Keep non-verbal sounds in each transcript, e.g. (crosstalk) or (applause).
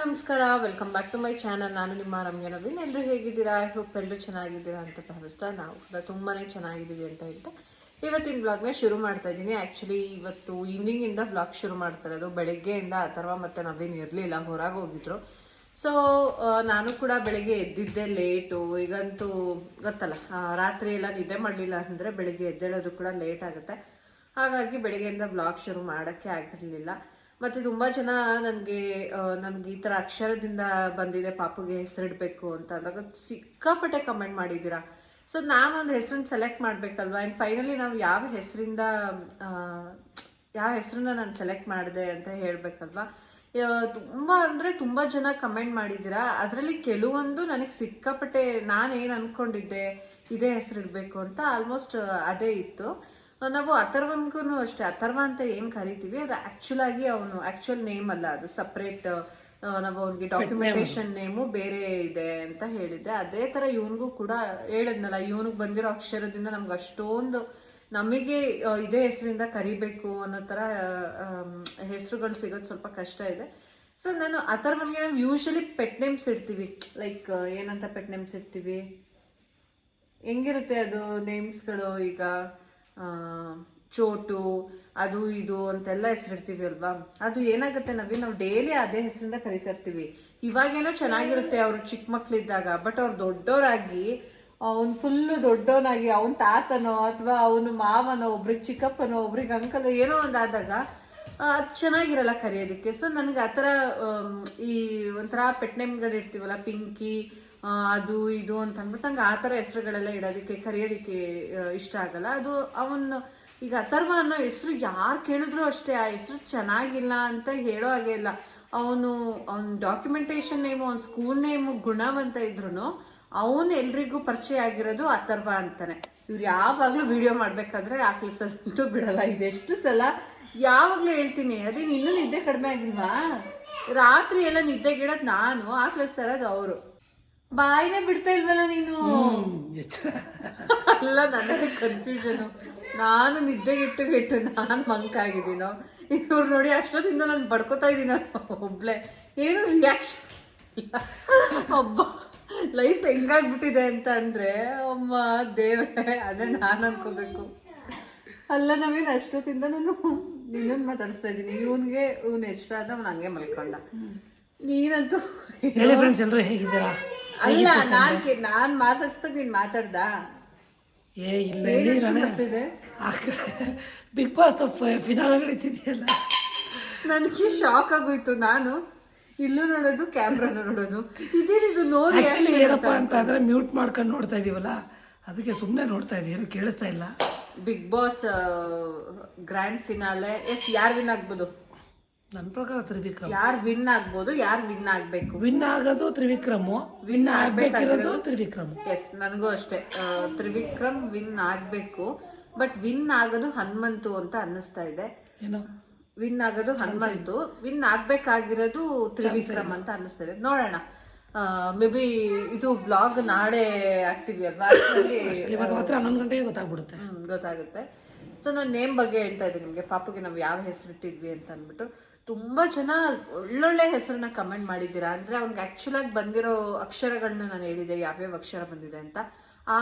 ನಮಸ್ಕಾರ welcome back to my channel ನಾನು ನಿಮ್ಮ ರಮ್ಯ ನವೀನ್. ಎಲ್ಲರೂ ಹೇಗಿದ್ದೀರಾ? ಐ ಹೋಪ್ ಎಲ್ಲರೂ ಚೆನ್ನಾಗಿದ್ದೀರಾ ಅಂತ ಭಾವಿಸ್ತಾ ನಾವು ಕೂಡ ತುಂಬಾ ಚೆನ್ನಾಗಿದ್ದೀವಿ ಅಂತ ಹೇಳ್ತಾ ಇವತ್ತಿನ ಬ್ಲಾಗ್ನ ಶುರು ಮಾಡ್ತಾ ಇದ್ದೀನಿ. ಆ್ಯಕ್ಚುಲಿ ಇವತ್ತು ಈವ್ನಿಂಗಿಂದ ಬ್ಲಾಗ್ ಶುರು ಮಾಡ್ತಾ ಇರೋದು. ಬೆಳಗ್ಗೆಯಿಂದ ಥರ ಮತ್ತೆ ನವೀನ್ ಇರಲಿಲ್ಲ, ಹೊರಗೆ ಹೋಗಿದ್ರು. ಸೊ ನಾನು ಕೂಡ ಬೆಳಿಗ್ಗೆ ಎದ್ದಿದ್ದೆ ಲೇಟು ಈಗಂತೂ ಗೊತ್ತಲ್ಲ ರಾತ್ರಿ ಎಲ್ಲ ನಿದ್ದೆ ಮಾಡಲಿಲ್ಲ ಅಂದರೆ ಬೆಳಗ್ಗೆ ಎದ್ದೇಳೋದು ಕೂಡ ಲೇಟ್ ಆಗುತ್ತೆ. ಹಾಗಾಗಿ ಬೆಳಗ್ಗೆಯಿಂದ ಬ್ಲಾಗ್ ಶುರು ಮಾಡೋಕ್ಕೆ ಆಗಿರಲಿಲ್ಲ. ಮತ್ತು ತುಂಬ ಜನ ನನಗೆ ನನಗೆ ಈ ಥರ ಅಕ್ಷರದಿಂದ ಬಂದಿದೆ, ಪಾಪುಗೆ ಹೆಸರಿಡಬೇಕು ಅಂತ ಅಂದಾಗ ಸಿಕ್ಕಾಪಟ್ಟೆ ಕಮೆಂಟ್ ಮಾಡಿದ್ದೀರಾ. ಸೊ ನಾವೊಂದು ಹೆಸರನ್ನ ಸೆಲೆಕ್ಟ್ ಮಾಡಬೇಕಲ್ವಾ? ಆ್ಯಂಡ್ ಫೈನಲಿ ನಾವು ಯಾವ ಹೆಸರಿಂದ ಯಾವ ಹೆಸರನ್ನ ನಾನು ಸೆಲೆಕ್ಟ್ ಮಾಡಿದೆ ಅಂತ ಹೇಳಬೇಕಲ್ವಾ? ತುಂಬ ಅಂದರೆ ತುಂಬ ಜನ ಕಮೆಂಟ್ ಮಾಡಿದ್ದೀರಾ. ಅದರಲ್ಲಿ ಕೆಲವೊಂದು ನನಗೆ ಸಿಕ್ಕಾಪಟ್ಟೆ ನಾನು ಏನು ಅಂದ್ಕೊಂಡಿದ್ದೆ ಇದೇ ಇಡಬೇಕು ಅಂತ ಆಲ್ಮೋಸ್ಟ್ ಅದೇ ಇತ್ತು. ನಾವು ಅಥರ್ವನ್ಗೂ ಅಷ್ಟೇ. ಅಥರ್ವ ಅಂತ ಏನು ಕರಿತೀವಿ? ಅದು ಆ್ಯಕ್ಚುಲ್ ಆಗಿ ಅವನು ಆ್ಯಕ್ಚುಯಲ್ ನೇಮ್ ಅಲ್ಲ. ಅದು ಸಪ್ರೇಟ್ ನಾವು ಅವ್ರಿಗೆ ಡಾಕ್ಯುಮೆಂಟೇಶನ್ ನೇಮು ಬೇರೆ ಇದೆ ಅಂತ ಹೇಳಿದ್ದೆ. ಅದೇ ಥರ ಇವನಿಗೂ ಕೂಡ ಹೇಳಿದ್ನಲ್ಲ ಇವನಿಗೆ ಬಂದಿರೋ ಅಕ್ಷರದಿಂದ ನಮ್ಗೆ ಅಷ್ಟೊಂದು ನಮಗೆ ಆ, ಇದೇ ಹೆಸರಿಂದ ಕರಿಬೇಕು ಅನ್ನೋ ಥರ ಹೆಸರುಗಳು ಸಿಗೋದು ಸ್ವಲ್ಪ ಕಷ್ಟ ಇದೆ. ಸೊ ನಾನು ಅಥರ್ವನ್ಗೆ ನಾವು ಯೂಶಲಿ ಪೆಟ್ ನೇಮ್ಸ್ ಇಡ್ತೀವಿ. ಲೈಕ್ ಏನಂತ ಪೆಟ್ ನೇಮ್ಸ್ ಇಡ್ತೀವಿ? ಹೆಂಗಿರುತ್ತೆ ಅದು ನೇಮ್ಸ್ಗಳು ಈಗ? ಆ, ಚೋಟು, ಅದು ಇದು ಅಂತೆಲ್ಲ ಹೆಸರಿಡ್ತೀವಿ ಅಲ್ವಾ? ಅದು ಏನಾಗುತ್ತೆ ನವಿ ನಾವು ಡೈಲಿ ಅದೇ ಹೆಸರಿಂದ ಕರಿತಾ ಇರ್ತೀವಿ. ಇವಾಗೇನೋ ಚೆನ್ನಾಗಿರುತ್ತೆ ಅವರು ಚಿಕ್ಕ ಮಕ್ಳಿದ್ದಾಗ ಬಟ್ ಅವ್ರು ದೊಡ್ಡವರಾಗಿ ಅವ್ನು ಫುಲ್ಲು ದೊಡ್ಡವನಾಗಿ, ಅವ್ನ ತಾತನೋ ಅಥವಾ ಅವನ ಮಾವನೋ, ಒಬ್ರಿಗೆ ಚಿಕ್ಕಪ್ಪನೋ, ಒಬ್ರಿಗೆ ಅಂಕಲೋ ಏನೋ ಒಂದು ಆದಾಗ ಅದು ಚೆನ್ನಾಗಿರಲ್ಲ ಕರೆಯೋದಕ್ಕೆ. ಸೊ ನನಗೆ ಆ ಥರ ಈ ಒಂಥರ ಪೆಟ್ ನೇಮ್ಗಳು ಇರ್ತೀವಲ್ಲ ಪಿಂಕಿ ಅದು, ಇದು ಅಂತ ಅಂದ್ಬಿಟ್ಟು ನಂಗೆ ಆ ಥರ ಹೆಸರುಗಳೆಲ್ಲ ಇಡೋದಕ್ಕೆ, ಕರೆಯೋದಕ್ಕೆ ಇಷ್ಟ ಆಗಲ್ಲ. ಅದು ಅವನು, ಈಗ ಅಥರ್ವ ಅನ್ನೋ ಹೆಸರು ಯಾರು ಕೇಳಿದ್ರು ಅಷ್ಟೇ, ಆ ಹೆಸರು ಚೆನ್ನಾಗಿಲ್ಲ ಅಂತ ಹೇಳೋ ಹಾಗೆ ಇಲ್ಲ. ಅವನು, ಅವ್ನ ಡಾಕ್ಯುಮೆಂಟೇಶನ್ ನೇಮು ಅವ್ನ ಸ್ಕೂಲ್ ನೇಮು ಗುಣವಂತ ಇದ್ರು ಅವನು ಎಲ್ರಿಗೂ ಪರಿಚಯ ಆಗಿರೋದು ಅಥರ್ವ ಅಂತಾನೆ. ಇವ್ರು ಯಾವಾಗಲೂ ವಿಡಿಯೋ ಮಾಡ್ಬೇಕಾದ್ರೆ ಆ ಅಂತೂ ಬಿಡಲ್ಲ. ಇದೆಷ್ಟು ಸಲ ಯಾವಾಗಲೂ ಹೇಳ್ತೀನಿ ಅದೇನು ಇನ್ನೂ ನಿದ್ದೆ ಕಡಿಮೆ ಆಗಿಲ್ವಾ? ರಾತ್ರಿ ಎಲ್ಲ ನಿದ್ದೆಗಿಡೋದು ನಾನು, ಆ ಆಕ್ಲಿಸ್ತಾ ಇರೋದು ಅವರು ಬಾಯಿನೇ ಬಿಡ್ತಾ ಇಲ್ವಲ್ಲ ನೀನು? ಅಲ್ಲ ನನಗೆ ಕನ್ಫ್ಯೂಷನ್ ನಾನು ನಿದ್ದೆಗೆಟ್ಟು ಗೆಟ್ಟು ನಾನು ಮಂಕಾಗಿದ್ದೀನೋ ಇವ್ರು ನೋಡಿ ಅಷ್ಟೊತ್ತಿಂದ ನಾನು ಬಡ್ಕೋತಾ ಇದ್ದೀನ? ಒಬ್ಳೆ. ಏನು ರಿಯಾಕ್ಷನ್ ಒಬ್ಬ ಲೈಫ್ ಹೆಂಗಾಗ್ಬಿಟ್ಟಿದೆ ಅಂತ ಅಂದ್ರೆ ಅಮ್ಮ ದೇವ್ರೆ ಅದೇ ನಾನು ಅನ್ಕೋಬೇಕು. ಅಲ್ಲ ನಾವೇನು ಅಷ್ಟೊತ್ತಿಂದ ನಾನು ನಿನ್ನನ್ನು ಮಾತಾಡಿಸ್ತಾ ಇದ್ದೀನಿ. ಇವನ್ಗೆ ಇವ್ನ ಎಷ್ಟರಾದ ಅವ್ನು ಹಂಗೆ ಮಲ್ಕೊಂಡ. ನೀನಂತೂ ಹೇಳಿ ಫ್ರೆಂಡ್ಸ್ ಎಲ್ಲರೂ ಹೇಗಿದ್ದೀರಾ? ಅಲ್ಲ ನಾನ್ ಕೇ- ನಾನ್ ಮಾತಾಡ್ಸ್ದಾಗ ನೀನ್ ಮಾತಾಡ್ದ? ಏ ಇಲ್ಲ ಬರ್ತಿದೆ ಆ ಕಡೆ ಬಿಗ್ ಬಾಸ್ ಫಿನಾಲ್ ನಡೀತಿದೆಯಲ್ಲ. ನನಗೆ ಶಾಕ್ ಆಗೋಯ್ತು ನಾನು. ಇಲ್ಲೂ ನೋಡೋದು ಕ್ಯಾಮ್ರಾನ ನೋಡೋದು. ಇದೇನಿದು ನೋಡಿ ಆಕ್ಚುಲಿ ಏನಪ್ಪ ಅಂತ ಅಂದ್ರೆ ಮ್ಯೂಟ್ ಮಾಡ್ಕೊಂಡು ನೋಡ್ತಾ ಇದೀವಲ್ಲ ಅದಕ್ಕೆ ಸುಮ್ಮನೆ ನೋಡ್ತಾ ಇದೀವಿ ಏನು ಕೇಳಿಸ್ತಾ ಇಲ್ಲ. Big boss grand finale S ಯಾರು ವಿನ್ ಆಗ್ಬೋದು? ನನ್ನ ಪ್ರಕಾರ ತ್ರಿವಿಕ್ರಮ್. ಯಾರು ವಿನ್ ಆಗ್ಬೋದು ಯಾರು ವಿನ್ ಆಗ್ಬೇಕು? ವಿನ್ ಆಗೋದು ತ್ರಿವಿಕ್ರಮು ವಿನ್ ಆಗ್ಬೇಕಿರೋದು ತ್ರಿವಿಕ್ರಮ್. ಎಸ್ ನನಗೂ ಅಷ್ಟೇ. ಆ, ತ್ರಿವಿಕ್ರಮ್ ವಿನ್ ಆಗ್ಬೇಕು ಬಟ್ ವಿನ್ ಆಗೋದು ಹನುಮಂತು ಅಂತ ಅನ್ನಿಸ್ತಾ ಇದೆ. ಏನೋ? ವಿನ್ ಆಗೋದು ಹನುಮಂತು. ವಿನ್ ಆಗ್ಬೇಕಾಗಿರೋದು ತ್ರಿವಿಕ್ರಮ್ ಅಂತ ಅನ್ನಿಸ್ತಾ ಇದೆ. ನೋಡೋಣ. ಮೇ ಬಿ ಇದು ಬ್ಲಾಗ್ ನಾಳೆ ಆಗ್ತೀವಿ ಅಲ್ವಾ? ಅಷ್ಟ್ರಲ್ಲಿ, ಇವತ್ತು ಮಾತ್ರ ಹನ್ನೊಂದು ಗಂಟೆಗೆ ಗೊತ್ತಾಗ್ಬಿಡುತ್ತೆ. ಹ್ಮ್, ಗೊತ್ತಾಗುತ್ತೆ. ಸೊ ನಾನು ನೇಮ್ ಬಗ್ಗೆ ಹೇಳ್ತಾ ಇದ್ದೀನಿ ನಿಮಗೆ. ಪಾಪುಗೆ ನಾವು ಯಾವ ಹೆಸರು ಇಟ್ಟಿದ್ವಿ ಅಂತ ಅಂದ್ಬಿಟ್ಟು. ತುಂಬ ಜನ ಒಳ್ಳೊಳ್ಳೆ ಹೆಸರನ್ನ ಕಮೆಂಟ್ ಮಾಡಿದ್ದೀರಾ? ಅಂದರೆ ಅವ್ನಿಗೆ ಆ್ಯಕ್ಚುಲಾಗಿ ಬಂದಿರೋ ಅಕ್ಷರಗಳನ್ನ ನಾನು ಹೇಳಿದೆ ಯಾವ್ಯಾವ ಅಕ್ಷರ ಬಂದಿದೆ ಅಂತ. ಆ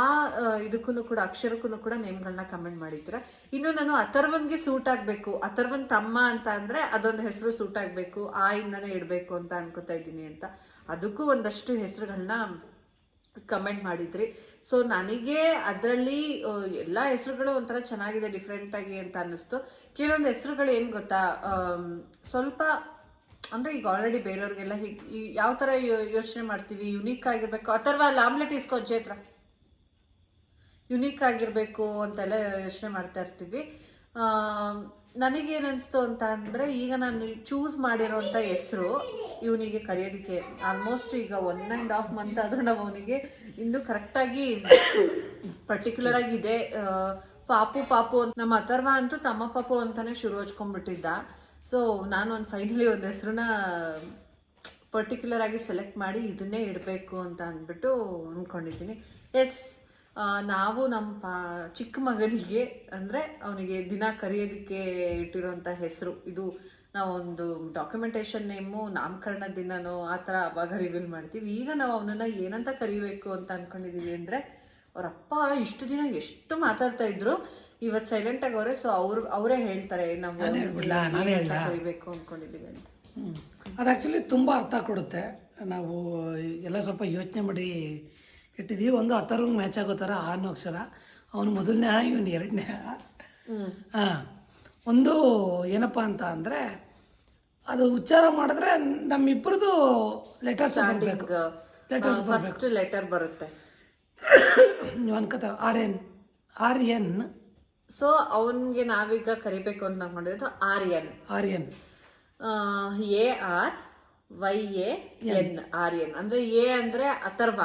ಇದಕ್ಕೂ ಕೂಡ ಅಕ್ಷರಕ್ಕೂ ಕೂಡ ನೇಮ್ಗಳನ್ನ ಕಮೆಂಟ್ ಮಾಡಿದ್ದೀರಾ ಇನ್ನು ನಾನು ಅಥರ್ವನ್ಗೆ ಸೂಟ್ ಆಗಬೇಕು, ಅಥರ್ವನ್ ತಮ್ಮ ಅಂತ ಅಂದರೆ ಅದೊಂದು ಹೆಸರು ಸೂಟ್ ಆಗಬೇಕು, ಆ ಇಂದನೇ ಇಡಬೇಕು ಅಂತ ಅನ್ಕೋತಾ ಇದ್ದೀನಿ ಅಂತ. ಅದಕ್ಕೂ ಒಂದಷ್ಟು ಹೆಸರುಗಳನ್ನ ಕಮೆಂಟ್ ಮಾಡಿದ್ರಿ. ಸೊ ನನಗೆ ಅದರಲ್ಲಿ ಎಲ್ಲ ಹೆಸರುಗಳು ಒಂಥರ ಚೆನ್ನಾಗಿದೆ ಡಿಫ್ರೆಂಟಾಗಿ ಅಂತ ಅನ್ನಿಸ್ತು. ಕೆಲವೊಂದು ಹೆಸರುಗಳು ಏನು ಗೊತ್ತಾ ಸ್ವಲ್ಪ, ಅಂದರೆ ಈಗ ಆಲ್ರೆಡಿ ಬೇರೆಯವ್ರಿಗೆಲ್ಲ ಯಾವ ಥರ ಯೋಚನೆ ಮಾಡ್ತೀವಿ? ಯುನೀಕ್ ಆಗಿರಬೇಕು. ಅಥವಾ ಲಾಮ್ಲೆಟ್ ಇಸ್ಕೋ ಜೇತ್ರ ಯುನೀಕ್ ಆಗಿರಬೇಕು ಅಂತೆಲ್ಲ ಯೋಚನೆ ಮಾಡ್ತಾ ಇರ್ತೀವಿ. ನನಗೇನು ಅನಿಸ್ತು ಅಂತ ಅಂದರೆ ಈಗ ನಾನು ಚೂಸ್ ಮಾಡಿರೋಂಥ ಹೆಸರು ಇವನಿಗೆ ಕರೆಯೋದಕ್ಕೆ ಆಲ್ಮೋಸ್ಟ್ ಈಗ ಒನ್ ಆ್ಯಂಡ್ ಹಾಫ್ ಮಂತ್ ಆದರೂ ನಾವು ಅವನಿಗೆ ಇನ್ನೂ ಕರೆಕ್ಟಾಗಿ ಪರ್ಟಿಕ್ಯುಲರ್ ಆಗಿ ಇದೆ. ಪಾಪು ಪಾಪು ಅಂತ ನಮ್ಮ ಅಥರ್ವ ಅಂತೂ ತಮ್ಮ ಪಾಪು ಅಂತಾನೆ ಶುರು ಹಚ್ಕೊಂಡ್ಬಿಟ್ಟಿದ್ದ. ಸೊ ನಾನು ಒಂದು ಫೈನಲಿ ಒಂದು ಹೆಸರನ್ನ ಪರ್ಟಿಕ್ಯುಲರ್ ಆಗಿ ಸೆಲೆಕ್ಟ್ ಮಾಡಿ ಇದನ್ನೇ ಇಡಬೇಕು ಅಂತ ಅಂದ್ಬಿಟ್ಟು ಅಂದ್ಕೊಂಡಿದ್ದೀನಿ ಎಸ್ ನಾವು ನಮ್ಮ ಪಾ ಚಿಕ್ಕ ಮಗನಿಗೆ ಅಂದರೆ ಅವನಿಗೆ ದಿನ ಕರೆಯೋದಕ್ಕೆ ಇಟ್ಟಿರೋಂಥ ಹೆಸರು. ಇದು ನಾವೊಂದು ಡಾಕ್ಯುಮೆಂಟೇಶನ್ ನೇಮು ನಾಮಕರಣ ದಿನನೋ ಆ ಥರ ಅವಾಗ ರಿವೀಲ್ ಮಾಡ್ತೀವಿ. ಈಗ ನಾವು ಅವನನ್ನ ಏನಂತ ಕರಿಬೇಕು ಅಂತ ಅಂದ್ಕೊಂಡಿದ್ದೀವಿ ಅಂದರೆ ಅವರಪ್ಪ ಇಷ್ಟು ದಿನ ಎಷ್ಟು ಮಾತಾಡ್ತಾ ಇದ್ರು ಇವತ್ತು ಸೈಲೆಂಟ್ ಅವರೇ ಸೊ ಅವ್ರು ಅವರೇ ಹೇಳ್ತಾರೆ ನಾವು ಕರಿಬೇಕು ಅಂದ್ಕೊಂಡಿದ್ದೀವಿ ಅಂತ. ಅದು ಆ್ಯಕ್ಚುಲಿ ತುಂಬ ಅರ್ಥ ಕೊಡುತ್ತೆ. ನಾವು ಎಲ್ಲ ಸ್ವಲ್ಪ ಯೋಚನೆ ಮಾಡಿ ಇಟ್ಟಿದ್ದೀವಿ ಒಂದು ಅಥರ್ವ್ ಮ್ಯಾಚ್ ಆಗೋ ಥರ ಆ ಅಕ್ಷರ. ಅವನು ಮೊದಲನೇ ಆ ಇವನು ಎರಡನೇ. ಹಾಂ. ಒಂದು ಏನಪ್ಪ ಅಂತ ಅಂದರೆ ಅದು ಉಚ್ಚಾರ ಮಾಡಿದ್ರೆ ನಮ್ಮಿಬ್ಬರದು ಲೆಟರ್ಸ್ ಬರಬೇಕು. ಲೆಟರ್ಸ್ ಫಸ್ಟ್ ಲೆಟರ್ ಬರುತ್ತೆ. (coughs) ನೀವು R N R N so ಅವನಿಗೆ ನಾವೀಗ ಕರಿಬೇಕು ಅಂತ ಅನ್ಕೊಂಡಿದ್ದು Aryan R N A R Y A N Aryan ಅಂದ್ರೆ ಎ ಅಂದ್ರೆ Atharva.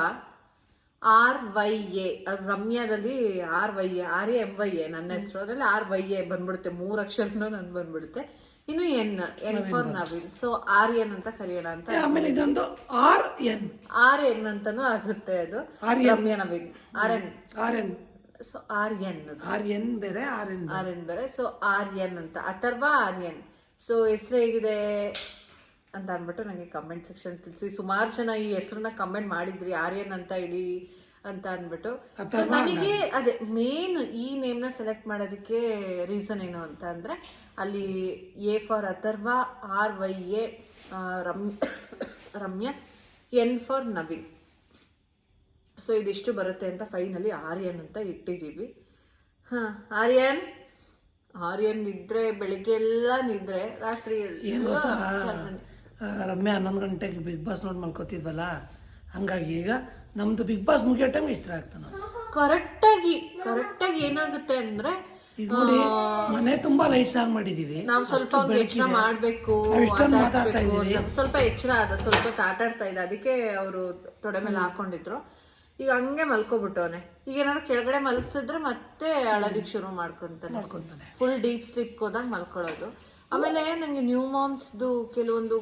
R Y A ರಮ್ಯಾದಲ್ಲಿ R Y A R M Y A ನನ್ನ ಹೆಸರು ಅದ್ರಲ್ಲಿ ಆರ್ ವೈ ಎ ಬಂದ್ಬಿಡುತ್ತೆ. ಮೂರ್ ಅಕ್ಷರನೂ ನನ್ ಬಂದ್ಬಿಡುತ್ತೆ. ಇನ್ನು N N for Naveen. So R N ಅಂತ ಕರೆಯೋಣ ಅಂತ ಆಮೇಲೆ ಇದೊಂದು ಆರ್ ಎನ್. ಆರ್ ಎನ್ ಅಂತಾನು ಆಗುತ್ತೆ ಅದು. Ramya Naveen. R N. R N. So R N R N ಬೇರೆ ಆರ್ ಎನ್ ಆರ್ ಎನ್ ಬೇರೆ. ಸೊ ಆರ್ ಎನ್ ಅಂತ. ಅಥರ್ವ ಆರ್ಯನ್ ಸೊ ಹೆಸರು ಹೇಗಿದೆ? ಅಂತ ಅಂದ್ಬಿಟ್ಟು ನನಗೆ ಕಮೆಂಟ್ ಸೆಕ್ಷನ್ ತಿಳಿಸಿ. ಸುಮಾರು ಜನ ಈ ಹೆಸರನ್ನ ಕಮೆಂಟ್ ಮಾಡಿದ್ರಿ ಆರ್ಯನ್ ಅಂತ ಇಡಿ ಅಂತ ಅಂದ್ಬಿಟ್ಟು. ನನಗೆ ಅದೇ ಮೇನ್ ಈ ನೇಮ್ನ ಸೆಲೆಕ್ಟ್ ಮಾಡೋದಕ್ಕೆ ರೀಸನ್ ಏನು ಅಂತ ಅಂದ್ರೆ ಅಲ್ಲಿ A for Atharva R Y A Ram Ramya N for Naveen so ಇದಿಷ್ಟು ಬರುತ್ತೆ ಅಂತ ಫೈನಲಿ ಆರ್ಯನ್ ಅಂತ ಇಟ್ಟಿದ್ದೀವಿ ಹಾ ಆರ್ಯನ್? ಆರ್ಯನ್ ನಿದ್ರೆ ಬೆಳಿಗ್ಗೆ ಎಲ್ಲ ನಿದ್ರೆ ರಾತ್ರಿ ರಮ್ಯಾ ಹನ್ನೊಂದು ಗಂಟೆಗೆ ಬಿಗ್ ಬಾಸ್ ನೋಡಿ ಮಲ್ಕೋತಿದ್ವಲ್ಲ ಹಂಗಾಗಿ ಈಗ ನಮ್ದು ಬಿಗ್ ಬಾಸ್ ಮುಗಿಯೋ ಟೈಮ್ ಇಷ್ಟ ಆಗ್ತಾನೆ ಕರೆಕ್ಟಾಗಿ ಕರೆಕ್ಟಾಗಿ ಏನಾಗುತ್ತೆ ಅಂದ್ರೆ ಈಗ ನೋಡಿ ಮನೆ ತುಂಬಾ ಲೈಟ್ಸ್ ಆನ್ ಮಾಡಿದೀವಿ. ನಾವು ಸ್ವಲ್ಪ ಅವ್ನಿಗೆ ಎಚ್ಚರ ಮಾಡ್ಬೇಕು ನಾವ್ ಇಷ್ಟೊಂದು ಆಟ ಆಡ್ಸ್ಬೇಕು ಅಂತ ಸ್ವಲ್ಪ ಎಚ್ಚರ ಆದ ಸ್ವಲ್ಪ ಹೊತ್ತು ಇದೆ ಆಡ್ತಾ ಇದ್ದ. ಅದಕ್ಕೆ ಅವರು ತೊಡೆ ಮೇಲೆ ಹಾಕೊಂಡಿದ್ರು. ಈಗ ಹಂಗೆ ಮಲ್ಕೋಬಿಟ್ಟವನೆ. ಈಗ ಏನಾದ್ರು ಕೆಳಗಡೆ ಮಲಗಿಸಿದ್ರೆ ಮತ್ತೆ ಅಳದಿಕ್ ಶುರು ಮಾಡ್ಕೊಂತಾನೆ. ಮಾಡ್ಕೊಂತಾನೆ. ಫುಲ್ ಡೀಪ್ ಸ್ಲೀಪ್ ಹೋದಾಗ ಮಲ್ಕೊಳ್ಳೋದು ಆಮೇಲೆ ನಂಗೆ ನ್ಯೂ ಮಾಮ್ಸ್ದು ಕೆಲವೊಂದು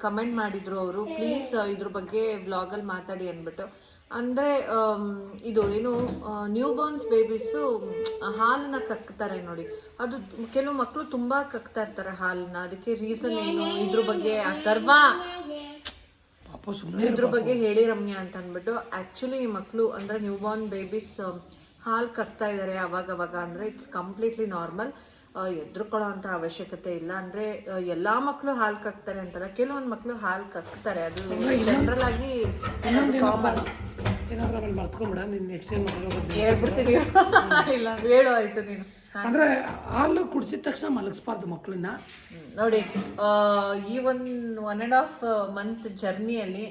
ಕಮೆಂಟ್ ಮಾಡಿದ್ರು ಅವರು. ಪ್ಲೀಸ್ ಇದ್ರ ಬಗ್ಗೆ ವ್ಲಾಗಲ್ಲಿ ಮಾತಾಡಿ ಅಂದ್ಬಿಟ್ಟು. ಅಂದ್ರೆ ಇದು ಏನು ನ್ಯೂ ಬಾರ್ನ್ಸ್ ಬೇಬೀಸು ಹಾಲನ್ನ ಕಕ್ತಾರೆ ನೋಡಿ. ಅದು ಕೆಲವು ಮಕ್ಕಳು ತುಂಬಾ ಕಕ್ತಾ ಇರ್ತಾರೆ ಹಾಲನ್ನ. ಅದಕ್ಕೆ ರೀಸನ್ ಏನು? ಇದ್ರ ಬಗ್ಗೆ ಅಥರ್ವಾ ಇದ್ರ ಬಗ್ಗೆ ಹೇಳಿ ರಮ್ಯ ಅಂತ ಅಂದ್ಬಿಟ್ಟು. ಆಕ್ಚುಲಿ ಮಕ್ಕಳು ಅಂದ್ರೆ ನ್ಯೂ ಬಾರ್ನ್ ಬೇಬೀಸ್ ಹಾಲು ಕಕ್ತಾ ಇದಾರೆ ಅವಾಗ ಅವಾಗ ಅಂದ್ರೆ ಇಟ್ಸ್ ಕಂಪ್ಲೀಟ್ಲಿ ನಾರ್ಮಲ್ ಎದ್ರುಕೊಳ್ಳೋ ಅಂತ ಅವಶ್ಯಕತೆ ಇಲ್ಲ. ಅಂದ್ರೆ ಎಲ್ಲಾ ಮಕ್ಕಳು ಹಾಲು ಕಕ್ತಾರೆ ಅಂತಲ್ಲ. ಕೆಲವೊಂದು ಮಕ್ಕಳು ಹಾಲು ಕಕ್ತಾರೆ. ಅದು ಜನರಲ್ ಆಗಿ ಕಾಮನ್ ಏನಾದ್ರೂ ಆಮೇಲೆ ಮರ್ತ್ಕೊಂಬಿಡ ಹೇಳ್ಬಿಡ್ತೀನಿ. ಇಲ್ಲ ಹೇಳು ಆಯ್ತು ನೀನು. ಅಂದ್ರೆ ಹಾಲು ಕುಡಿಸಿದ ತಕ್ಷಣ ಮಲಗಿಸ್ಬಾರ್ದು ಮಕ್ಕಳನ್ನ ನೋಡಿ ಈ one one and half month ಜರ್ನಿಯಲ್ಲಿ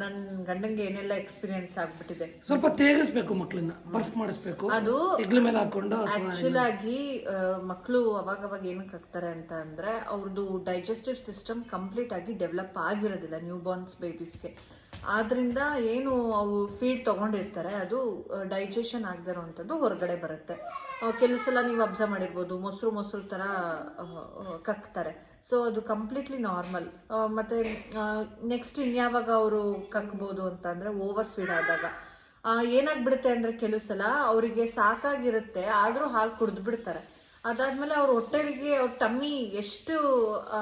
ನನ್ನ ಗಂಡಂಗೆ ಏನೆಲ್ಲ ಎಕ್ಸ್ಪೀರಿಯನ್ಸ್ ಆಗ್ಬಿಟ್ಟಿದೆ. ಸ್ವಲ್ಪ ತೇಗಿಸ್ಬೇಕು ಮಕ್ಕಳನ್ನ ಬರ್ಫ್ ಮಾಡಿಸ್ಬೇಕು. ಅದು ಹೆಗ್ಲ ಮೇಲೆ ಹಾಕೊಂಡು ಆಕ್ಚುಲ್ ಆಗಿ ಮಕ್ಕಳು ಅವಾಗ ಅವಾಗ ಏನಕ್ಕೆ ಹಾಕ್ತಾರೆ ಅಂತ ಅಂದ್ರೆ ಅವ್ರದ್ದು ಡೈಜೆಸ್ಟಿವ್ ಸಿಸ್ಟಮ್ ಕಂಪ್ಲೀಟ್ ಆಗಿ ಡೆವಲಪ್ ಆಗಿರೋದಿಲ್ಲ ನ್ಯೂ ಬಾರ್ನ್ಸ್ ಬೇಬೀಸ್ಗೆ ಆದ್ರಿಂದ ಏನು ಅವು ಫೀಡ್ ತಗೊಂಡಿರ್ತಾರೆ ಅದು ಡೈಜೆಷನ್ ಆಗದೆ ಇರೋವಂಥದ್ದು ಹೊರಗಡೆ ಬರುತ್ತೆ. ಕೆಲವು ಸಲ ನೀವು ಅಬ್ಸರ್ವ್ ಮಾಡಿರ್ಬೋದು ಮೊಸರು ಮೊಸರು ಥರ ಕಕ್ತಾರೆ. ಸೊ ಅದು ಕಂಪ್ಲೀಟ್ಲಿ ನಾರ್ಮಲ್ ಮತ್ತೆ ನೆಕ್ಸ್ಟ್ ಇನ್ಯಾವಾಗ ಅವರು ಕಕ್ಬೋದು ಅಂತ ಅಂದ್ರೆ ಓವರ್ ಫೀಡ್ ಆದಾಗ ಏನಾಗ್ಬಿಡುತ್ತೆ ಅಂದ್ರೆ ಕೆಲವು ಸಲ ಅವರಿಗೆ ಸಾಕಾಗಿರುತ್ತೆ, ಆದರೂ ಹಾಲು ಕುಡಿದು ಬಿಡ್ತಾರೆ. ಅದಾದ್ಮೇಲೆ ಅವ್ರ ಹೊಟ್ಟೆಗೆ, ಅವ್ರ ಟಮ್ಮಿ ಎಷ್ಟು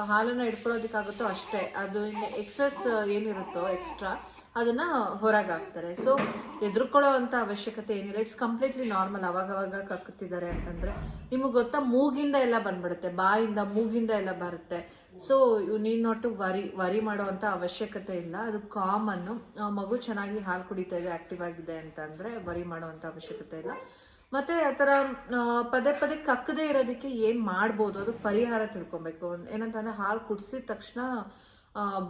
ಹಾಲನ್ನ ಇಟ್ಕೊಳ್ಳೋದಕ್ಕಾಗುತ್ತೋ ಅಷ್ಟೇ. ಅದು ಎಕ್ಸಸ್ ಏನಿರುತ್ತೋ ಎಕ್ಸ್ಟ್ರಾ ಅದನ್ನ ಹೊರಗೆ ಹಾಕ್ತಾರೆ. ಸೊ ಎದುರ್ಕೊಳ್ಳೋ ಅಂತ ಅವಶ್ಯಕತೆ ಏನಿಲ್ಲ. ಇಟ್ಸ್ ಕಂಪ್ಲೀಟ್ಲಿ ನಾರ್ಮಲ್ ಅವಾಗವಾಗ ಅವಾಗ ಕಕ್ಕುತ್ತಿದ್ದಾರೆ ಅಂತಂದ್ರೆ ನಿಮಗೆ ಗೊತ್ತಾ, ಮೂಗಿಂದ ಎಲ್ಲ ಬಂದ್ಬಿಡುತ್ತೆ. ಬಾಯಿಂದ, ಮೂಗಿಂದ ಎಲ್ಲ ಬರುತ್ತೆ. So you need not to worry worry ಅಂತ ಅವಶ್ಯಕತೆ ಇಲ್ಲ. ಅದು ಕಾಮನ್ನು ಮಗು ಚೆನ್ನಾಗಿ ಹಾಲು ಕುಡಿತಾ ಇದೆ ಆಕ್ಟಿವ್ ಆಗಿದೆ ಅಂತ ಅಂದ್ರೆ ವರಿ ಮಾಡೋ ಅಂತ ಅವಶ್ಯಕತೆ ಇಲ್ಲ. ಮತ್ತೆ ಆ ಥರ ಪದೇ ಪದೇ ಕಕ್ಕದೇ ಇರೋದಕ್ಕೆ ಏನು ಮಾಡ್ಬೋದು? ಅದು ಪರಿಹಾರ ತಿಳ್ಕೊಬೇಕು. ಏನಂತಂದರೆ ಹಾಲು ಕುಡಿಸಿದ ತಕ್ಷಣ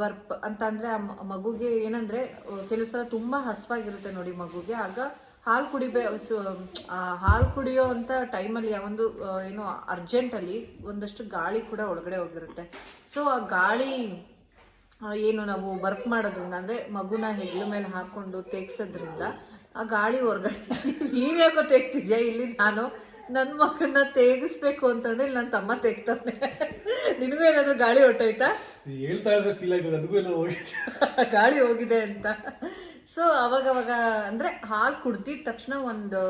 ಬರ್ಪ್ ಅಂತಂದ್ರೆ ಆ ಮಗುಗೆ ಏನಂದ್ರೆ ಕೆಲಸ ಕೆಲವು ತುಂಬಾ ಹಸ್ವಾಗಿರುತ್ತೆ ನೋಡಿ ಮಗುಗೆ. ಆಗ ಹಾಲು ಕುಡಿಬೇ ಹಾಲು ಕುಡಿಯೋ ಅಂತ ಟೈಮಲ್ಲಿ ಒಂದು ಏನು ಅರ್ಜೆಂಟಲ್ಲಿ ಒಂದಷ್ಟು ಗಾಳಿ ಕೂಡ ಒಳಗಡೆ ಹೋಗಿರುತ್ತೆ. ಸೊ ಆ ಗಾಳಿ ಏನು ನಾವು ಬರ್ಪ್ ಮಾಡೋದ್ರಿಂದ, ಅಂದ್ರೆ ಮಗುನ ಹೆಗ್ಲ ಮೇಲೆ ಹಾಕೊಂಡು ತೇಗ್ಸೋದ್ರಿಂದ, ಆ ಗಾಳಿ ಹೊರಗಡೆ (laughs) ನೀವ್ಯಾಕೋ ತೆಗ್ತಿದ್ಯಾ? ಇಲ್ಲಿ ನಾನು ನನ್ನ ಮಗನ್ನ ತೇಗಿಸ್ಬೇಕು ಅಂತಂದ್ರೆ ಇಲ್ಲಿ ನನ್ನ ತಮ್ಮ ತೆಗ್ತಾನೆ ನಿನಗೂ ಏನಾದ್ರು ಗಾಳಿ ಹೊಟ್ಟೋಯ್ತಾ ಹೇಳ್ತಾ ಇದ್ರೆ ಫೀಲ್ ಆಯ್ತು ನನಗೂ ಎಲ್ಲ ಹೋಗಿತ್ತು. (laughs) ಗಾಳಿ ಹೋಗಿದೆ ಅಂತ. ಸೊ ಅವಾಗ ಅವಾಗ ಅಂದ್ರೆ ಹಾಲು ಕುಡ್ದಿದ ತಕ್ಷಣ ಒಂದು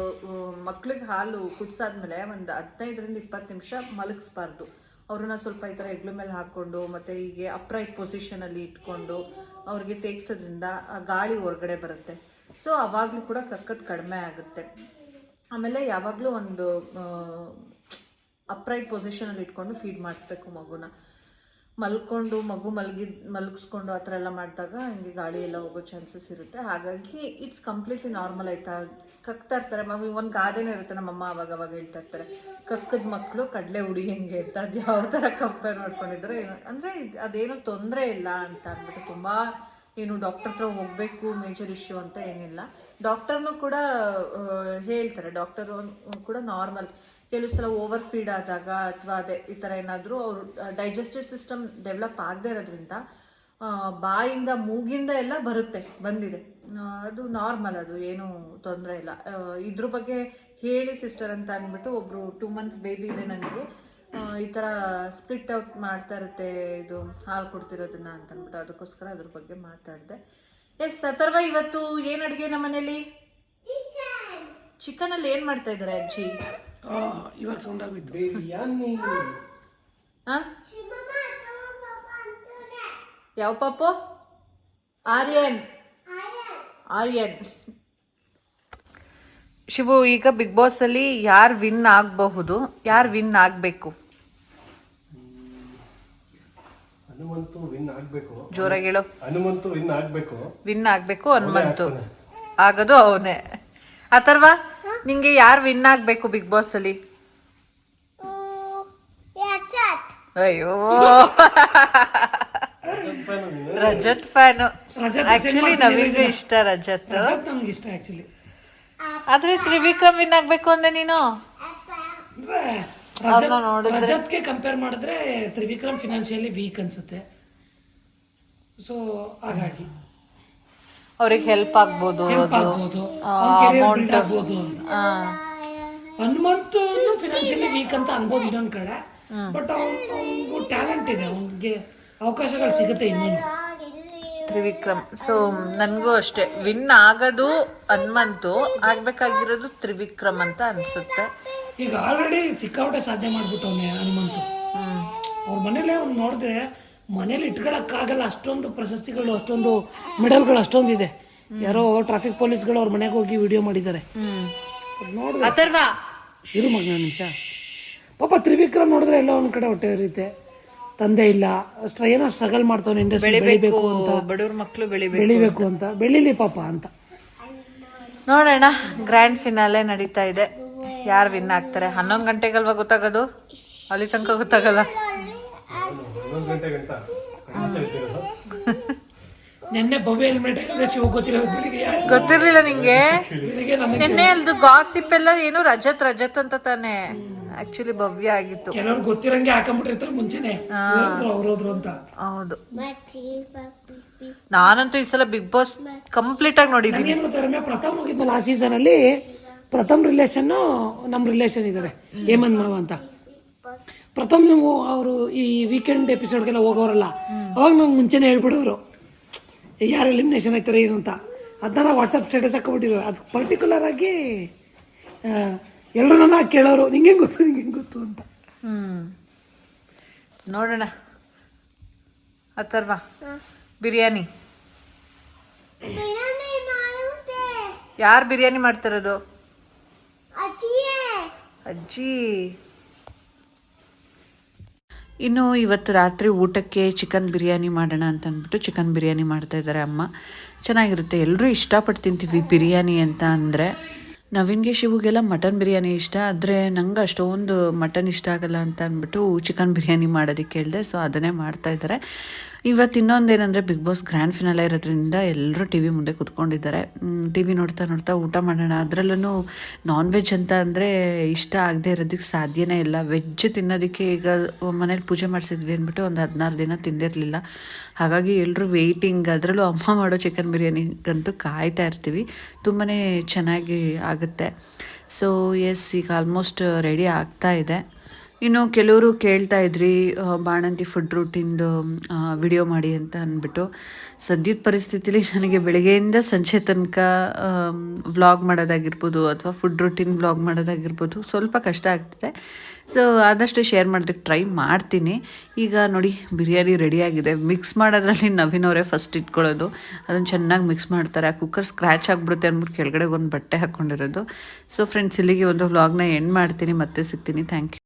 ಮಕ್ಳಿಗೆ ಹಾಲು ಕುಡ್ಸಾದ್ಮೇಲೆ ಒಂದು ಹದಿನೈದರಿಂದ ಇಪ್ಪತ್ತು ನಿಮಿಷ ಮಲಗಿಸ್ಬಾರ್ದು. ಅವ್ರನ್ನ ಸ್ವಲ್ಪ ಈ ಥರ ಹೆಗ್ಲ ಮೇಲೆ ಹಾಕ್ಕೊಂಡು ಮತ್ತೆ ಹೀಗೆ ಅಪ್ರೈಟ್ ಪೊಸಿಷನಲ್ಲಿ ಇಟ್ಕೊಂಡು ಅವ್ರಿಗೆ ತೇಗ್ಸೋದ್ರಿಂದ ಆ ಗಾಳಿ ಹೊರಗಡೆ ಬರುತ್ತೆ. ಸೊ ಅವಾಗಲೂ ಕೂಡ ಕಕ್ಕದ್ ಕಡಿಮೆ ಆಗುತ್ತೆ. ಆಮೇಲೆ ಯಾವಾಗಲೂ ಒಂದು ಅಪ್ರೈಟ್ ಪೊಸಿಷನಲ್ಲಿ ಇಟ್ಕೊಂಡು ಫೀಡ್ ಮಾಡಿಸ್ಬೇಕು ಮಗುನ. ಮಲ್ಕೊಂಡು, ಮಗು ಮಲಗಿ, ಮಲಗಿಸ್ಕೊಂಡು ಆ ಥರ ಎಲ್ಲ ಮಾಡಿದಾಗ ಹಿಂಗೆ ಗಾಳಿ ಎಲ್ಲ ಹೋಗೋ ಚಾನ್ಸಸ್ ಇರುತ್ತೆ. ಹಾಗಾಗಿ ಇಟ್ಸ್ ಕಂಪ್ಲೀಟ್ಲಿ ನಾರ್ಮಲ್ ಆಯ್ತಾ? ಕಕ್ತಾ ಇರ್ತಾರೆ. ಮಗು ಒಂದು ಗಾದೆನೇ ಇರುತ್ತೆ ನಮ್ಮಮ್ಮ ಅವಾಗ ಅವಾಗ ಹೇಳ್ತಾ ಇರ್ತಾರೆ. ಕಕ್ಕದ ಮಕ್ಕಳು ಕಡಲೆ ಹುಡಿ ಹೆಂಗೆ ಅಂತ. ಅದು ಯಾವ ಥರ ಕಂಪೇರ್ ಮಾಡ್ಕೊಂಡಿದ್ರು? ಏನು, ಅಂದರೆ ಅದೇನು ತೊಂದರೆ ಇಲ್ಲ ಅಂತ ಅಂದ್ಬಿಟ್ಟು ತುಂಬ ಏನು ಡಾಕ್ಟರ್ ಹತ್ರ ಹೋಗಬೇಕು ಮೇಜರ್ ಇಶ್ಯೂ ಅಂತ ಏನಿಲ್ಲ. ಡಾಕ್ಟರ್ನು ಕೂಡ ಹೇಳ್ತಾರೆ. ಡಾಕ್ಟರ್ ಕೂಡ ನಾರ್ಮಲ್ ಕೆಲವು ಸಲ ಓವರ್ ಫೀಡ್ ಆದಾಗ ಅಥವಾ ಅದೇ ಈ ಥರ ಏನಾದರೂ ಅವರು ಡೈಜೆಸ್ಟಿವ್ ಸಿಸ್ಟಮ್ ಡೆವಲಪ್ ಆಗದೆ ಇರೋದ್ರಿಂದ ಬಾಯಿಂದ ಮೂಗಿಂದ ಎಲ್ಲ ಬರುತ್ತೆ, ಬಂದಿದೆ. ಅದು ನಾರ್ಮಲ್ ಅದು, ಏನು ತೊಂದರೆ ಇಲ್ಲ. ಇದ್ರ ಬಗ್ಗೆ ಹೇಳಿ ಸಿಸ್ಟರ್ ಅಂತ ಅಂದ್ಬಿಟ್ಟು ಒಬ್ರು ಟೂ ಮಂತ್ಸ್ ಬೇಬಿ ಇದೆ ನನಗೆ. ಈ ಥರ ಸ್ಪ್ಲಿಟ್ ಔಟ್ ಮಾಡ್ತಾ ಇರುತ್ತೆ ಇದು ಹಾಲು ಕೊಡ್ತಿರೋದನ್ನ ಅಂತ ಅಂದ್ಬಿಟ್ಟು ಅದಕ್ಕೋಸ್ಕರ ಅದ್ರ ಬಗ್ಗೆ ಮಾತಾಡಿದೆ. ಎಸ್ ಅಥರ್ವ ಇವತ್ತು ಏನು ಅಡುಗೆ ನಮ್ಮ ಮನೇಲಿ? ಚಿಕನಲ್ಲಿ ಏನು ಮಾಡ್ತಾ ಇದ್ದಾರೆ ಅಜ್ಜಿ? ಆ, ಇವಾಗ ಸೌಂಡ್ ಹಾ ಯಾವ ಪಾಪು? ಆರ್ಯನ್ ಆರ್ಯನ್ ಶಿವು ಈಗ ಬಿಗ್ ಬಾಸ್ ಅಲ್ಲಿ ಯಾರು ವಿನ್ ಆಗಬಹುದು ಯಾರು ವಿನ್ ಆಗಬೇಕು? ಹನುಮಂತು ವಿನ್ ಆಗ್ಬೇಕು. ಜೋರಾಗಿ ಹೇಳು. ಹನುಮಂತು ವಿನ್ ಆಗ್ಬೇಕು. ವಿನ್ ಆಗಬೇಕು ಹನುಮಂತು. ಆಗೋದು ಅವನೇ. ಅಥರ್ವಾ ನಿಂಗೆ ಯಾರು ವಿನ್ ಆಗಬೇಕು ಬಿಗ್ ಬಾಸ್ ಅಲ್ಲಿ? ಅಯ್ಯೋ. ರಜತ್ ಫ್ಯಾನ್ ರಜತ್ ಆಕ್ಚುಲಿ ನಮಗೆ ಇಷ್ಟ ರಜತ್ ರಜತ್ ನಮ್ಗೆ ಇಷ್ಟ ಆಕ್ಚುಲಿ ಆದ್ರೆ ತ್ರಿವಿಕ್ರಮ್ ವಿನ್ ಆಗ್ಬೇಕು ಅಂದೆ ನೀನು? ಅಂದ್ರೆ ಅವ್ರ್ನ ನೋಡಿದ್ರೆ- ರಜತ್ಗೆ ಕಂಪೇರ್ ಮಾಡಿದ್ರೆ ತ್ರಿವಿಕ್ರಮ್ ಫಿನಾನ್ಷಿಯಲಿ ವೀಕ್ ಅನ್ಸುತ್ತೆ. ಸೊ ಹಾಗಾಗಿ. ಅವ್ರಿಗೆ ಹೆಲ್ಪ್ ಆಗ್ಬೋದು ಹೆಲ್ಪ್ ಅದು. ಆಗ್ಬೋದು. amount. ಆಗ್ಬೋದು ಅಂತ. ಹನುಮಂತು ಫಿನಾನ್ಷಿಯಲಿ ವೀಕ್ ಅಂತ ಅನ್ಬೋದು ಇನ್ನೊಂದ್ ಕಡೆ. ಬಟ್ ಅವನು ಟ್ಯಾಲೆಂಟ್ ಇದೆ. ಅವ್ನಿಗೆ ಅವಕಾಶಗಳು ಸಿಗುತ್ತೆ ಇನ್ನೊಂದು. ತ್ರಿವಿಕ್ರಮ್. ಸೊ ನನಗೂ ಅಷ್ಟೇ. ವಿನ್ ಆಗೋದು ಹನುಮಂತು ಆಗ್ಬೇಕಾಗಿರೋದು ತ್ರಿವಿಕ್ರಮ್ ಅಂತ ಅನಿಸುತ್ತೆ. ಈಗ ಆಲ್ರೆಡಿ ಸಿಕ್ಕಾಪಟ್ಟೆ ಸಾಧ್ಯ ಮಾಡ್ಬಿಟ್ಟವನೆ ಹನುಮಂತು. ಅವ್ರ ಮನೇಲಿ ಅವ್ನು ನೋಡಿದ್ರೆ ಮನೇಲಿ ಇಟ್ಕೊಳಕ್ಕಾಗಲ್ಲ ಅಷ್ಟೊಂದು ಪ್ರಶಸ್ತಿಗಳು ಅಷ್ಟೊಂದು ಮೆಡಲ್ಗಳು ಅಷ್ಟೊಂದು ಇದೆ ಯಾರೋ ಟ್ರಾಫಿಕ್ ಪೊಲೀಸ್ಗಳು ಅವ್ರ ಮನೆಗೆ ಹೋಗಿ ವಿಡಿಯೋ ಮಾಡಿದ್ದಾರೆ. ನೋಡಿದ್ರೆ ಇರು ಮಗನ ನಿಮಿಷ. ಪಾಪ ತ್ರಿವಿಕ್ರಮ್ ನೋಡಿದ್ರೆ ಎಲ್ಲ ಒಂದು ಕಡೆ ಹೊಟ್ಟೆ ಇರುತ್ತೆ ತಂದೆ ಇಲ್ಲ. ಅಷ್ಟ ಏನೋ ಸ್ಟ್ರಗಲ್ ಮಾಡ್ತಾವನೆ ಇಂಡಸ್ಟ್ರಿ ಬೆಳಿಬೇಕು ಅಂತ. ಬಡವ್ರ ಮಕ್ಕಳು ಬೆಳಿಬೇಕು ಬೆಳಿಬೇಕು ಅಂತ. ಬೆಳಿಲಿ ಪಾಪ ಅಂತ. ನೋಡೋಣ ಗ್ರ್ಯಾಂಡ್ ಫಿನಾಲೆ ನಡೀತಾ ಇದೆ. ಯಾರು ವಿನ್ ಆಗ್ತಾರೆ? ಹನ್ನೊಂದು ಗಂಟೆಗಲ್ವಾ ಗೊತ್ತಾಗೋದು? ಅಲ್ಲಿ ತನಕ ಗೊತ್ತಾಗಲ್ಲ. ನಿನ್ನೆ ಭವ್ಯ ಹೆಲ್ಮೆಟ್ ಹಾಕಿದ್ರೆ ಶಿವ ಗೊತ್ತಿರೋ ಬೆಳಿಗ್ಗೆ ಯಾರು- ಗೊತ್ತಿರ್ಲಿಲ್ಲ ನಿಂಗೆ. ಬೆಳಿಗ್ಗೆ ನಿನ್ನೆ ಅಲ್ದು ಗಾಸಿಪ್ ಎಲ್ಲ ಏನು ರಜತ್ ರಜತ್ ಅಂತ ತಾನೆ. ಆಕ್ಚುಲಿ ಭವ್ಯ ಆಗಿತ್ತು. ಕೆಲವ್ರು ಗೊತ್ತಿರಂಗೆ ಹಾಕೊಂಡ್ಬಿಟ್ಟಿರ್ತಾರೆ ಮುಂಚೆನೆ. ಅವ್ರೋದ್ರು ಅಂತ. ಹೌದು. ನಾನಂತೂ ಈ ಸಲ ಬಿಗ್ ಬಾಸ್ ಕಂಪ್ಲೀಟ್ ಆಗಿ ನೋಡಿದ್ದೀನಿ. ಏನ್ ಗೊತ್ತಾ ಪ್ರಥಮ ಹೋಗಿದ್ನಲ್ಲ ಆ ಸೀಸನ್ ಅಲ್ಲಿ? ಪ್ರಥಮ್ ರಿಲೇಷನ್ ನಮ್ಮ ರಿಲೇಷನ್ ಇದಾರೆ ಹೇಮಂತ್ ಮಾವ ಅಂತ. ಪ್ರಥಮ್ ನೀವು ಅವರು ಈ ವೀಕೆಂಡ್ ಎಪಿಸೋಡ್ಗೆಲ್ಲ ಹೋಗೋರಲ್ಲ ಅವಾಗ ನಂಗೆ ಮುಂಚೆನೆ ಹೇಳ್ಬಿಡೋರು. ಯಾರು ಎಲಿಮಿನೇಷನ್ ಆಗ್ತಾರೆ ಏನು ಅಂತ. ಅದನ್ನ ನಾವು ವಾಟ್ಸಪ್ ಸ್ಟೇಟಸ್ ಹಾಕೊಬಿಟ್ಟಿದ್ವಿ ಅದು ಪರ್ಟಿಕ್ಯುಲರ್ ಆಗಿ ಎಲ್ಲರೂ ನನ್ನ ಕೇಳೋರು. ನಿಂಗೆ ಗೊತ್ತು ನಿಂಗೆ ಗೊತ್ತು ಅಂತ. ಹ್ಮ್. ನೋಡೋಣ. ಅಥರ್ವ ಬಿರಿಯಾನಿ. ಯಾರು ಬಿರಿಯಾನಿ ಮಾಡ್ತಾರದು? ಅಜ್ಜಿ. ಇನ್ನು ಇವತ್ತು ರಾತ್ರಿ ಊಟಕ್ಕೆ ಚಿಕನ್ ಬಿರಿಯಾನಿ ಮಾಡೋಣ ಅಂತ ಅಂದ್ಬಿಟ್ಟು ಚಿಕನ್ ಬಿರಿಯಾನಿ ಮಾಡ್ತಾ ಇದ್ದಾರೆ ಅಮ್ಮ. ಚೆನ್ನಾಗಿರುತ್ತೆ. ಎಲ್ಲರೂ ಇಷ್ಟಪಟ್ಟು ತಿಂತೀವಿ ಬಿರಿಯಾನಿ ಅಂತ ಅಂದರೆ. ನವೀನ್ಗೆ ಶಿವಗೆಲ್ಲ ಮಟನ್ ಬಿರಿಯಾನಿ ಇಷ್ಟ, ಆದರೆ ನಂಗೆ ಅಷ್ಟೊಂದು ಮಟನ್ ಇಷ್ಟ ಆಗಲ್ಲ ಅಂತ ಅಂದ್ಬಿಟ್ಟು ಚಿಕನ್ ಬಿರಿಯಾನಿ ಮಾಡೋದಕ್ಕೆ ಹೇಳಿದೆ. ಸೊ ಅದನ್ನೇ ಮಾಡ್ತಾ ಇದ್ದಾರೆ ಇವತ್ತು ಇನ್ನೊಂದು ಏನಂದರೆ ಬಿಗ್ ಬಾಸ್ ಗ್ರ್ಯಾಂಡ್ ಫಿನಾಲೆ ಇರೋದ್ರಿಂದ ಎಲ್ಲರೂ ಟಿ ವಿ ಮುಂದೆ ಕುತ್ಕೊಂಡಿದ್ದಾರೆ. ಟಿ ವಿ ನೋಡ್ತಾ ನೋಡ್ತಾ ಊಟ ಮಾಡೋಣ. ಅದರಲ್ಲೂ ನಾನ್ ವೆಜ್ ಅಂತ ಅಂದರೆ ಇಷ್ಟ ಆಗದೆ ಇರೋದಕ್ಕೆ ಸಾಧ್ಯನೇ ಇಲ್ಲ. ವೆಜ್ ತಿನ್ನೋದಕ್ಕೆ ಈಗ ಮನೇಲಿ ಪೂಜೆ ಮಾಡಿಸಿದ್ವಿ ಅಂದ್ಬಿಟ್ಟು ಒಂದು ಹದಿನಾರು ದಿನ ತಿಂದಿರಲಿಲ್ಲ. ಹಾಗಾಗಿ ಎಲ್ಲರೂ ವೆಯ್ಟಿಂಗ್ ಅದರಲ್ಲೂ ಅಮ್ಮ ಮಾಡೋ ಚಿಕನ್ ಬಿರಿಯಾನಿಗಂತೂ ಕಾಯ್ತಾ ಇರ್ತೀವಿ. ತುಂಬಾ ಚೆನ್ನಾಗಿ ಆಗುತ್ತೆ. ಸೊ ಎಸ್ ಈಗ ಆಲ್ಮೋಸ್ಟ್ ರೆಡಿ ಆಗ್ತಾ ಇದೆ. ಇನ್ನು ಕೆಲವರು ಕೇಳ್ತಾ ಇದ್ರಿ ಬಾಣಂತಿ ಫುಡ್ ರೂಟಿಂದು ವಿಡಿಯೋ ಮಾಡಿ ಅಂತ ಅಂದ್ಬಿಟ್ಟು. ಸದ್ಯದ ಪರಿಸ್ಥಿತಿಲಿ ನನಗೆ ಬೆಳಗ್ಗೆಯಿಂದ ಸಂಜೆ ತನಕ ವ್ಲಾಗ್ ಮಾಡೋದಾಗಿರ್ಬೋದು ಅಥವಾ ಫುಡ್ ರೂಟಿನ್ ವ್ಲಾಗ್ ಮಾಡೋದಾಗಿರ್ಬೋದು ಸ್ವಲ್ಪ ಕಷ್ಟ ಆಗ್ತಿದೆ. ಸೊ ಆದಷ್ಟು ಶೇರ್ ಮಾಡೋದಕ್ಕೆ ಟ್ರೈ ಮಾಡ್ತೀನಿ. ಈಗ ನೋಡಿ, ಬಿರಿಯಾನಿ ರೆಡಿಯಾಗಿದೆ ಮಿಕ್ಸ್ ಮಾಡೋದ್ರಲ್ಲಿ ನವೀನವರೇ ಫಸ್ಟ್ ಇಟ್ಕೊಳ್ಳೋದು. ಅದನ್ನು ಚೆನ್ನಾಗಿ ಮಿಕ್ಸ್ ಮಾಡ್ತಾರೆ. ಆ ಕುಕ್ಕರ್ ಸ್ಕ್ರ್ಯಾಚ್ ಆಗಿಬಿಡುತ್ತೆ ಅಂದ್ಬಿಟ್ಟು ಕೆಳಗಡೆ ಒಂದು ಬಟ್ಟೆ ಹಾಕ್ಕೊಂಡಿರೋದು ಸೊ ಫ್ರೆಂಡ್ಸ್ ಇಲ್ಲಿಗೆ ಒಂದು ವ್ಲಾಗ್ನ ಎಂಡ್ ಮಾಡ್ತೀನಿ. ಮತ್ತೆ ಸಿಗ್ತೀನಿ. Thank you